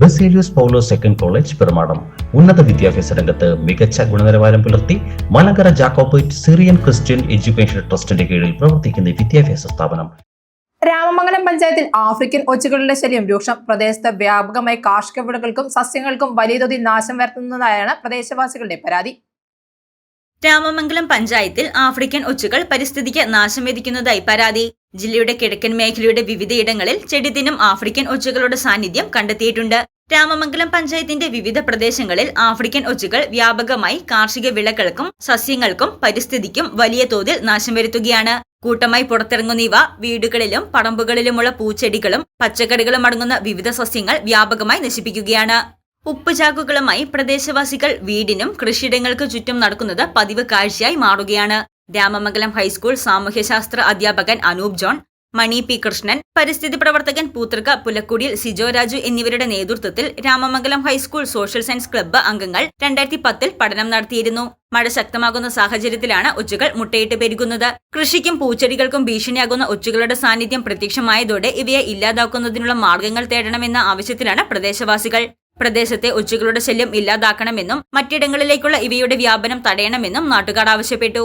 Baselios Paulo second college Perumadom. ഉന്നത വിദ്യാഭ്യാസ രംഗത്ത് മികച്ച ഗുണനിലവാരം പുലർത്തി Malankara Jacobite Syrian Christian education ട്രസ്റ്റിന്റെ കീഴിൽ പ്രവർത്തിക്കുന്ന ഈ വിദ്യാഭ്യാസ സ്ഥാപനം. രാമമംഗലം പഞ്ചായത്തിൽ ആഫ്രിക്കൻ ഒച്ചുകളുടെ ശല്യം രൂക്ഷം. പ്രദേശത്ത് വ്യാപകമായി കാർഷിക വിളകൾക്കും സസ്യങ്ങൾക്കും വലിയ തോതിൽ നാശം വരുത്തുന്നതായാണ് പ്രദേശവാസികളുടെ പരാതി. രാമമംഗലം പഞ്ചായത്തിൽ ആഫ്രിക്കൻ ഒച്ചുകൾ പരിസ്ഥിതിക്ക് നാശം വിധിക്കുന്നതായി പരാതി. ജില്ലയുടെ കിഴക്കൻ മേഖലയുടെ വിവിധയിടങ്ങളിൽ ചെടിദിനം ആഫ്രിക്കൻ ഒച്ചുകളുടെ സാന്നിധ്യം കണ്ടെത്തിയിട്ടുണ്ട്. രാമമംഗലം പഞ്ചായത്തിന്റെ വിവിധ പ്രദേശങ്ങളിൽ ആഫ്രിക്കൻ ഒച്ചുകൾ വ്യാപകമായി കാർഷിക വിളകൾക്കും സസ്യങ്ങൾക്കും പരിസ്ഥിതിക്കും വലിയ തോതിൽ നാശം വരുത്തുകയാണ്. കൂട്ടമായി പുറത്തിറങ്ങുന്ന ഇവ വീടുകളിലും പറമ്പുകളിലുമുള്ള പൂച്ചെടികളും പച്ചക്കറികളും അടങ്ങുന്ന വിവിധ സസ്യങ്ങൾ വ്യാപകമായി നശിപ്പിക്കുകയാണ്. ഉപ്പുചാക്കുകളുമായി പ്രദേശവാസികൾ വീടിനും കൃഷിയിടങ്ങൾക്ക് ചുറ്റും നടക്കുന്നത് പതിവ് കാഴ്ചയായി മാറുകയാണ്. രാമമംഗലം ഹൈസ്കൂൾ സാമൂഹ്യശാസ്ത്ര അധ്യാപകൻ അനൂപ് ജോൺ മണി പി കൃഷ്ണൻ പരിസ്ഥിതി പ്രവർത്തകൻ പൂത്തൃക പുലക്കുടിയിൽ സിജോ രാജു എന്നിവരുടെ നേതൃത്വത്തിൽ Ramamangalam high school social science club അംഗങ്ങൾ രണ്ടായിരത്തി പത്തിൽ പഠനം നടത്തിയിരുന്നു. മഴ ശക്തമാകുന്ന സാഹചര്യത്തിലാണ് ഒച്ചുകൾ മുട്ടയിട്ട് പെരുകുന്നത്. കൃഷിക്കും പൂച്ചെടികൾക്കും ഭീഷണിയാകുന്ന ഒച്ചുകളുടെ സാന്നിധ്യം പ്രത്യക്ഷമായതോടെ ഇവയെ ഇല്ലാതാക്കുന്നതിനുള്ള മാർഗങ്ങൾ തേടണമെന്ന ആവശ്യത്തിലാണ് പ്രദേശവാസികൾ. പ്രദേശത്തെ ഒച്ചുകളുടെ ശല്യം ഇല്ലാതാക്കണമെന്നും മറ്റിടങ്ങളിലേക്കുള്ള ഇവയുടെ വ്യാപനം തടയണമെന്നും നാട്ടുകാർ ആവശ്യപ്പെട്ടു.